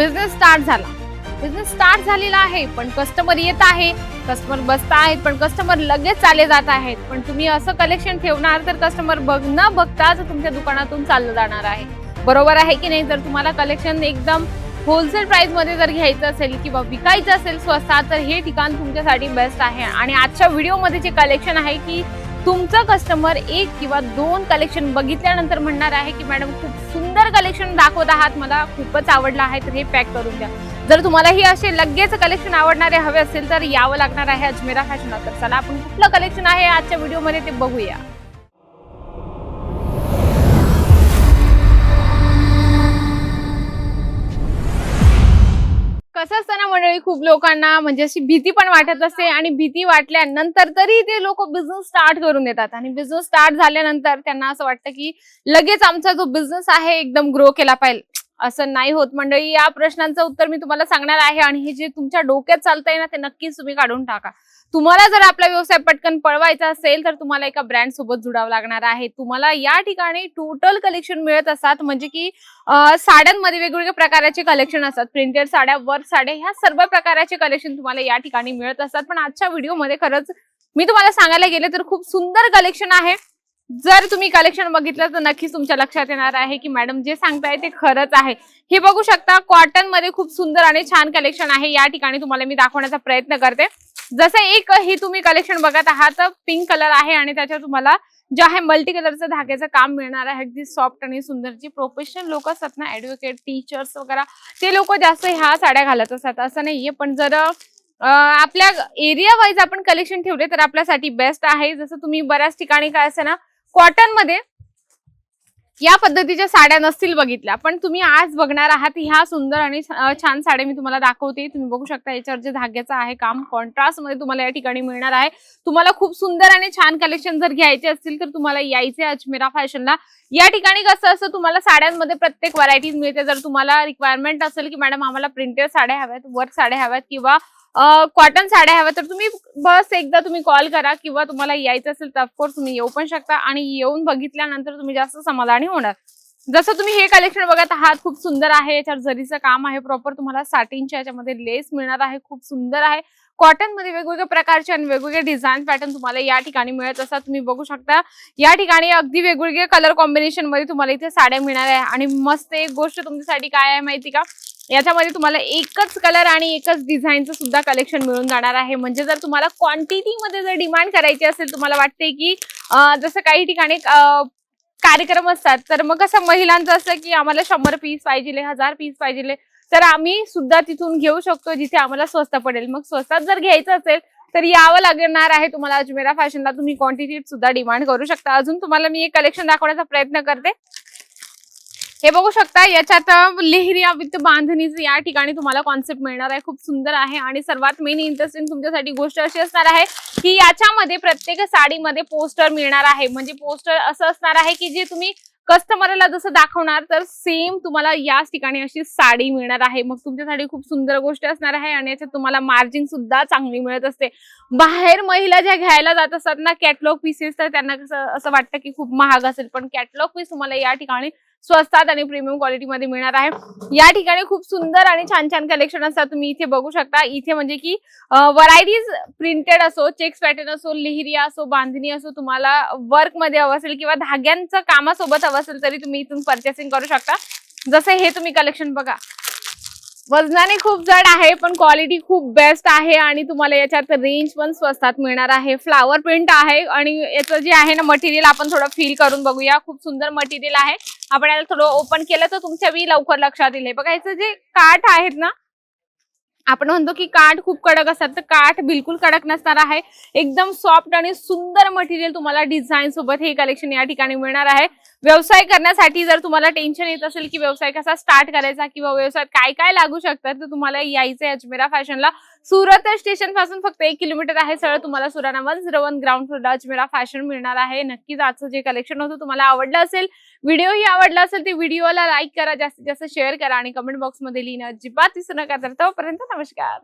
Business start झाला. Business start झालेला आहे पण कस्टमर येत आहे. कस्टमर बसता आहेत पण कस्टमर लगेच चालले जात आहेत. पण तुम्ही असं कलेक्शन ठेवणार तर कस्टमर बघ न बघताच तुमच्या दुकानातून चाललं जाणार आहे. बरोबर आहे की नाही? जर तुम्हाला कलेक्शन एकदम होलसेल प्राईजमध्ये जर घ्यायचं असेल किंवा विकायचं असेल स्वस्तात तर हे ठिकाण तुमच्यासाठी बेस्ट आहे. आणि आजच्या व्हिडिओमध्ये जे कलेक्शन आहे की तुमचं कस्टमर एक किंवा दोन कलेक्शन बघितल्यानंतर म्हणणार आहे की मॅडम खूप सुंदर कलेक्शन दाखवत आहात मला खूपच आवडलं आहे तर हे पॅक करून द्या. जर तुम्हाला ही असे लगेच कलेक्शन आवडणारे हवे असेल तर यावं लागणार आहे अजमेरा फॅशन तर चला आपण कुठलं कलेक्शन आहे आजच्या व्हिडिओमध्ये ते बघूया. असताना मंडळी खूप लोकांना म्हणजे अशी भीती पण वाटत असते आणि भीती वाटल्यानंतर तरी ते लोक बिझनेस स्टार्ट करून देतात. आणि बिझनेस स्टार्ट झाल्यानंतर त्यांना असं वाटतं की लगेच आमचा जो बिझनेस आहे एकदम ग्रो केला पाहिजे. असं नाही होत मंडळी. या प्रश्नांचं उत्तर मी तुम्हाला सांगणार आहे आणि हे जे तुमच्या डोक्यात चालतंय ना ते नक्कीच तुम्ही काढून टाका. तुम्हाला जर आपला व्यवसाय पटकन पळवायचा असेल तर तुम्हाला एका ब्रँड सोबत जुडावं लागणार आहे. तुम्हाला या ठिकाणी टोटल कलेक्शन मिळत असतात. म्हणजे की साड्यांमध्ये वेगवेगळ्या प्रकाराचे कलेक्शन असतात. प्रिंटेड साड्या वर्क साड्या ह्या सर्व प्रकाराचे कलेक्शन तुम्हाला या ठिकाणी मिळत असतात. पण आजच्या व्हिडिओमध्ये खरंच मी तुम्हाला सांगायला गेले तर खूप सुंदर कलेक्शन आहे. जर तुम्ही कलेक्शन बघितलं तर नक्कीच तुमच्या लक्षात येणार आहे की मॅडम जे सांगताय ते खरंच आहे. हे बघू शकता कॉटनमध्ये खूप सुंदर आणि छान कलेक्शन आहे. या ठिकाणी तुम्हाला मी दाखवण्याचा प्रयत्न करते. जसं एक हे तुम्ही कलेक्शन बघत आहात पिंक कलर आहे आणि त्याच्यावर तुम्हाला जे आहे मल्टी कलरचं धाग्याचं काम मिळणार आहे. अगदी सॉफ्ट आणि सुंदर जी प्रोफेशनल लोक असतात ना ऍडव्होकेट टीचर्स वगैरे ते लोक जास्त ह्या साड्या घालत असतात. असं नाहीये पण जर आपल्या एरिया वाईज आपण कलेक्शन ठेवले तर आपल्यासाठी बेस्ट आहे. जसं तुम्ही बऱ्याच ठिकाणी काय असं ना कॉटनमध्ये या पद्धतीच्या साड्या नसतील बघितल्या. पण तुम्ही आज बघणार आहात ह्या सुंदर आणि छान साड्या मी तुम्हाला दाखवते. तुम्ही बघू शकता याच्यावर जे धाग्याचं आहे काम कॉन्ट्रास्टमध्ये तुम्हाला या ठिकाणी मिळणार आहे. तुम्हाला खूप सुंदर आणि छान कलेक्शन जर घ्यायचे असतील तर तुम्हाला यायचे अजमेरा फॅशनला या ठिकाणी कसं असतं तुम्हाला साड्यांमध्ये प्रत्येक व्हरायटीज मिळते. जर तुम्हाला रिक्वायरमेंट असेल की मॅडम आम्हाला प्रिंटेड साड्या हव्यात वर्क साड्या हव्यात किंवा कॉटन साड्या हव्या तर तुम्ही बस एकदा तुम्ही कॉल करा किंवा तुम्हाला यायचं असेल तर ऑफकोर्स तुम्ही येऊ पण शकता आणि येऊन बघितल्यानंतर तुम्ही जास्त समाधानी होणार. जसं तुम्ही हे कलेक्शन बघत आहात खूप सुंदर आहे याच्यावर जरीचं काम आहे प्रॉपर तुम्हाला साटिनच्या याच्यामध्ये लेस मिळणार आहे खूप सुंदर आहे. कॉटनमध्ये वेगवेगळ्या प्रकारचे आणि वेगवेगळे डिझाईन पॅटर्न तुम्हाला या ठिकाणी मिळत असतात. तुम्ही बघू शकता या ठिकाणी अगदी वेगवेगळे कलर कॉम्बिनेशनमध्ये तुम्हाला इथे साड्या मिळणार आहे. आणि मस्त एक गोष्ट तुमच्यासाठी काय आहे माहिती का? याच्यामध्ये तुम्हाला एकच कलर आणि एकच डिझाईनचं सुद्धा कलेक्शन मिळून जाणार आहे. म्हणजे जर तुम्हाला क्वांटिटीमध्ये जर डिमांड करायची असेल तुम्हाला वाटते की जसं काही ठिकाणी कार्यक्रम असतात तर मग कसं महिलांचं असं की आम्हाला शंभर पीस पाहिजे हजार पीस पाहिजे तर आम्ही सुद्धा तिथून घेऊ शकतो जिथे आम्हाला स्वस्त पडेल. मग स्वस्तात जर घ्यायचं असेल तर यावं लागणार आहे तुम्हाला अजमेरा फॅशनला. तुम्ही क्वांटिटी सुद्धा डिमांड करू शकता. अजून तुम्हाला मी एक कलेक्शन दाखवण्याचा प्रयत्न करते. हे बघू शकता याच्यात लेहरी विथ बांधणीचं या ठिकाणी तुम्हाला कॉन्सेप्ट मिळणार आहे. खूप सुंदर आहे आणि सर्वात मेन इंटरेस्टिंग तुमच्यासाठी गोष्ट अशी असणार आहे की याच्यामध्ये प्रत्येक साडीमध्ये पोस्टर मिळणार आहे. म्हणजे पोस्टर असं असणार आहे की जे तुम्ही कस्टमरला जसं दाखवणार तर सेम तुम्हाला याच ठिकाणी अशी साडी मिळणार आहे. मग तुमच्यासाठी खूप सुंदर गोष्ट असणार आहे आणि याच्यात तुम्हाला मार्जिन सुद्धा चांगली मिळत असते. बाहेर महिला ज्या घ्यायला जात असतात ना कॅटलॉग पीसेस तर त्यांना कसं असं वाटतं की खूप महाग असेल. पण कॅटलॉग पीस तुम्हाला या ठिकाणी स्वस्तात आणि प्रीमियम क्वालिटीमध्ये मिळणार आहे. या ठिकाणी खूप सुंदर आणि छान छान कलेक्शन असतात. तुम्ही इथे बघू शकता. इथे म्हणजे की व्हरायटीज प्रिंटेड असो चेक्स पॅटर्न असो लिहिरी असो बांधणी असो तुम्हाला वर्कमध्ये हवं असेल किंवा धाग्यांचं कामासोबत हवं असेल तरी तुम्ही इथून परचेसिंग करू शकता. जसं हे तुम्ही कलेक्शन बघा. वजनाने खूप जड आहे पण क्वालिटी खूप बेस्ट आहे आणि तुम्हाला याच्यात रेंज पण स्वस्तात मिळणार आहे. फ्लावर प्रिंट आहे आणि याचं जे आहे ना मटेरियल आपण थोडं फील करून बघूया. खूप सुंदर मटेरियल आहे. आपण याला थोडं ओपन केलं तर तुमच्या बी लवकर लक्षात येईल. बघा याचं जे काठ आहेत ना आपण म्हणतो की काठ खूप कडक असतात तर काठ बिलकुल कडक नसणार आहे. एकदम सॉफ्ट आणि सुंदर मटेरियल तुम्हाला डिझाईन सोबत हे कलेक्शन या ठिकाणी मिळणार आहे. व्यवसाय करण्यासाठी जर तुम्हाला टेन्शन येत असेल की व्यवसाय कसा स्टार्ट करायचा किंवा व्यवसायात काय काय लागू शकतात तर तुम्हाला यायचं आहे अजमेरा फॅशनला सुरत स्टेशनपासून फक्त एक किलोमीटर आहे सरळ तुम्हाला Surana one zero one ground फ्लोरला Ajmera fashion मिळणार आहे. नक्कीच आजचं जे कलेक्शन होतं तुम्हाला आवडलं असेल व्हिडिओ ही आवडला असेल ते व्हिडिओला लाईक करा जास्तीत जास्त शेअर करा आणि कमेंट बॉक्समध्ये लिहिणं अजिबात विसरू नका. तर तोपर्यंत namaskar